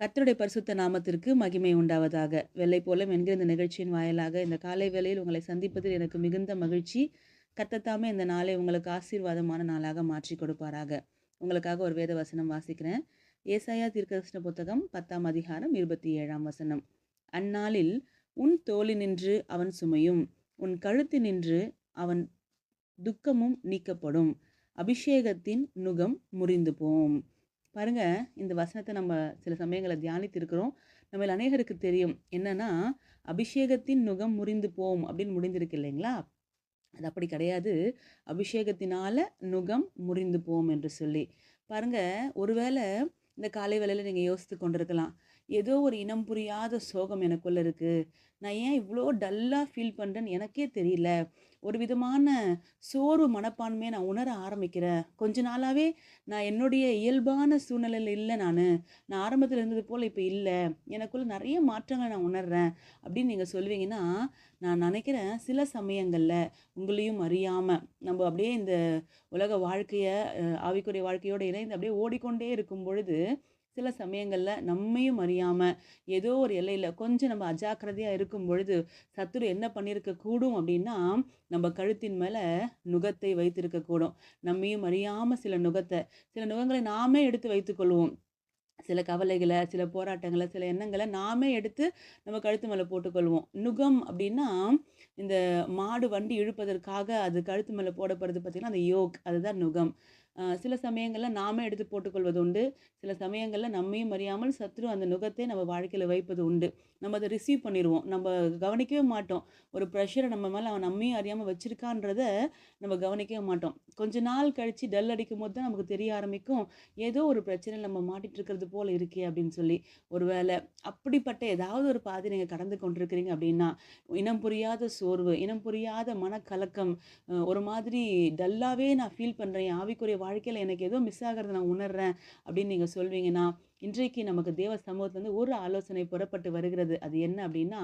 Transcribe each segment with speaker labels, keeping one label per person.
Speaker 1: கத்தருடைய பரிசுத்த நாமத்திற்கு மகிமை உண்டாவதாக. வெள்ளை போலம் என்கிற இந்த நிகழ்ச்சியின் வாயிலாக இந்த காலை வேளையில் உங்களை சந்திப்பதில் எனக்கு மிகுந்த மகிழ்ச்சி. கத்தத்தாமே இந்த நாளை உங்களுக்கு ஆசீர்வாதமான நாளாக மாற்றி கொடுப்பாராக. உங்களுக்காக ஒரு வேத வசனம் வாசிக்கிறேன். ஏசாயா தீர்க்கதர்ஷன புத்தகம் பத்தாம் அதிகாரம் இருபத்தி ஏழாம் வசனம். அந்நாளில் உன் தோழி நின்று அவன் சுமையும் உன் கழுத்து நின்று அவன் துக்கமும் நீக்கப்படும். அபிஷேகத்தின் நுகம் முறிந்து போம். பாருங்க இந்த வசனத்தை நம்ம சில சமயங்களை தியானித்து இருக்கிறோம் நம்ம அநேகருக்கு தெரியும். என்னன்னா அபிஷேகத்தின் நுகம் முறிந்து போம் அப்படின்னு முடிந்திருக்கு இல்லைங்களா? அது அப்படி கிடையாது. அபிஷேகத்தினால நுகம் முறிந்து போம் என்று சொல்லி. பாருங்க ஒருவேளை இந்த காலை வேலையில் நீங்கள் யோசித்து கொண்டிருக்கலாம். ஏதோ ஒரு இனம் புரியாத சோகம் எனக்குள்ளே இருக்குது நான் ஏன் இவ்வளோ டல்லாக ஃபீல் பண்ணுறேன்னு எனக்கே தெரியல. ஒரு விதமான சோர்வு மனப்பான்மையை நான் உணர ஆரம்பிக்கிறேன். கொஞ்ச நாளாகவே நான் என்னுடைய இயல்பான சூழ்நிலையில் இல்லை நான். நான் ஆரம்பத்தில் இருந்தது போல் இப்போ இல்லை. எனக்குள்ளே நிறைய மாற்றங்களை நான் உணர்றேன். அப்படின்னு நீங்கள் சொல்லுவீங்கன்னா நான் நினைக்கிறேன் சில சமயங்களில் உங்களையும் அறியாமல் நம்ம அப்படியே இந்த உலக வாழ்க்கையை ஆவிக்குரிய வாழ்க்கையோடு இணைந்து அப்படியே ஓடிக்கொண்டே இருக்கும் பொழுது சில சமயங்களில் நம்மையும் அறியாமல் ஏதோ ஒரு எல்லையில் கொஞ்சம் நம்ம அஜாக்கிரதையாக இருக்கும் பொழுது சத்துரு என்ன பண்ணியிருக்க கூடும் அப்படின்னா நம்ம கழுத்தின் மேலே நுகத்தை வைத்திருக்கக்கூடும் நம்மையும் அறியாமல் சில நுகத்தை சில நுகங்களை நாமே எடுத்து வைத்துக்கொள்வோம் சில கவலைகளை சில போராட்டங்களை சில எண்ணங்களை நாமே எடுத்து நம்ம கழுத்து மேலே போட்டுக்கொள்வோம் நுகம் அப்படின்னா இந்த மாடு வண்டி இழுப்பதற்காக அது கழுத்து மேலே போடப்படுறது பார்த்திங்கன்னா அந்த யோக் அதுதான் நுகம். சில சமயங்களில் நாமே எடுத்து போட்டுக்கொள்வது உண்டு. சில சமயங்களில் நம்மையும் அறியாமல் சத்ரு அந்த நுகத்தை நம்ம வாழ்க்கையில் வைப்பது உண்டு. நம்ம அதை ரிசீவ் பண்ணிடுவோம் நம்ம கவனிக்கவே மாட்டோம். ஒரு ப்ரெஷரை நம்ம மேலே அவன் நம்மையும் அறியாமல் வச்சுருக்கான்றத நம்ம கவனிக்கவே மாட்டோம். கொஞ்ச நாள் கழித்து டல் அடிக்கும் போது தான் நமக்கு தெரிய ஆரம்பிக்கும். ஏதோ ஒரு பிரச்சனை நம்ம மாட்டிகிட்டு இருக்கிறது போல் இருக்கே அப்படின்னு சொல்லி. ஒருவேளை அப்படிப்பட்ட ஏதாவது ஒரு பாதை நீங்கள் கடந்து கொண்டிருக்கிறீங்க அப்படின்னா இனம் புரியாத சோர்வு இனம் புரியாத மனக்கலக்கம் ஒரு மாதிரி டல்லாகவே நான் ஃபீல் பண்ணுறேன் ஆவிக்குரிய வாழ்க்கையில் எனக்கு ஏதோ மிஸ் ஆகிறத நான் உணர்றேன் அப்படின்னு நீங்கள் சொல்வீங்கன்னா இன்றைக்கு நமக்கு தேவ சமூகத்துலேருந்து ஒரு ஆலோசனை புறப்பட்டு வருகிறது. அது என்ன அப்படின்னா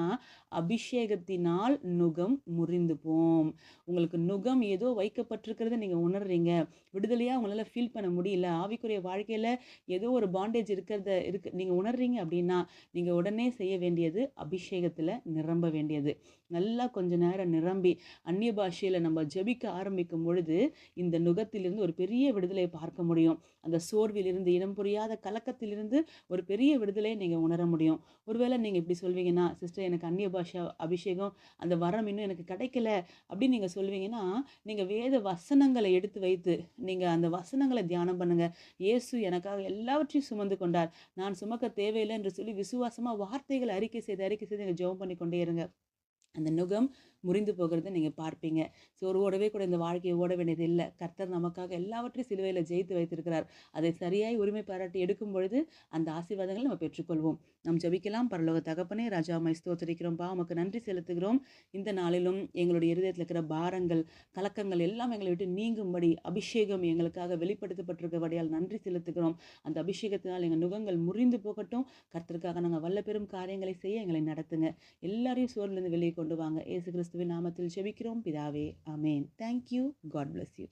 Speaker 1: அபிஷேகத்தினால் நுகம் முறிந்து போம் உங்களுக்கு நுகம் ஏதோ வைக்கப்பட்டிருக்கிறத நீங்கள் உணர்றீங்க. விடுதலையாக உங்களால் ஃபீல் பண்ண முடியல. ஆவிக்குரிய வாழ்க்கையில் ஏதோ ஒரு பாண்டேஜ் இருக்கிறத இருக்கு நீங்கள் உணர்றீங்க அப்படின்னா நீங்கள் உடனே செய்ய வேண்டியது அபிஷேகத்தில் நிரம்ப வேண்டியது. நல்லா கொஞ்ச நேரம் நிரம்பி அந்நிய பாஷையில் நம்ம ஜபிக்க ஆரம்பிக்கும் பொழுது இந்த நுகத்திலிருந்து ஒரு பெரிய விடுதலையை பார்க்க முடியும். அந்த சோர்விலிருந்து இனம் புரியாத கலக்கத்திலிருந்து இருந்து ஒரு பெரிய விடுதலையை நீங்கள் உணர முடியும். ஒருவேளை நீங்கள் இப்படி சொல்வீங்கன்னா சிஸ்டர் எனக்கு அந்நிய பாஷா அபிஷேகம் அந்த வரம் இன்னும் எனக்கு கிடைக்கல. அப்படின்னு நீங்கள் சொல்வீங்கன்னா நீங்கள் வேத வசனங்களை எடுத்து வைத்து நீங்கள் அந்த வசனங்களை தியானம் பண்ணுங்கள் இயேசு எனக்காக எல்லாவற்றையும் சுமந்து கொண்டார். நான் சுமக்க தேவையில்லை என்று சொல்லி விசுவாசமாக வார்த்தைகளை அறிக்கை செய்து அறிக்கை செய்து நீங்கள் ஜெபம் பண்ணி கொண்டே இருங்க. அந்த நுகம் முறிந்து போகிறத நீங்கள் பார்ப்பீங்க. ஸோ ஒரு ஓடவே கூட இந்த வாழ்க்கையை ஓட வேண்டியது இல்லை. கர்த்தர் நமக்காக எல்லாவற்றையும் சிலுவையில் ஜெயித்து வைத்திருக்கிறார். அதை சரியாய் உரிமை பாராட்டி எடுக்கும் பொழுது அந்த ஆசீர்வாதங்களை நம்ம பெற்றுக்கொள்வோம். நம் ஜபிக்கலாம். பரலோக தகப்பனே ராஜா மை ஸ்தோத்தரிக்கிறோம்ப்பா உமக்கு நன்றி செலுத்துகிறோம். இந்த நாளிலும் எங்களுடைய இருதயத்தில் இருக்கிற பாரங்கள் கலக்கங்கள் எல்லாம் எங்களை விட்டு நீங்கும்படி அபிஷேகம் எங்களுக்காக வெளிப்படுத்தப்பட்டிருக்கபடியால் நன்றி செலுத்துகிறோம். அந்த அபிஷேகத்தினால் எங்கள் நுகங்கள் முறிந்து போகட்டும். கர்த்தருக்காக நாங்கள் வல்ல பெரும் காரியங்களை செய்ய எங்களை நடத்துங்க. எல்லாரையும் சோர்லேருந்து வெளியே கொண்டு வாங்க. ஏசு கிறிஸ்துவின் நாமத்தில் செபிக்கிறோம். பிதாவே அமேன் thank you God bless you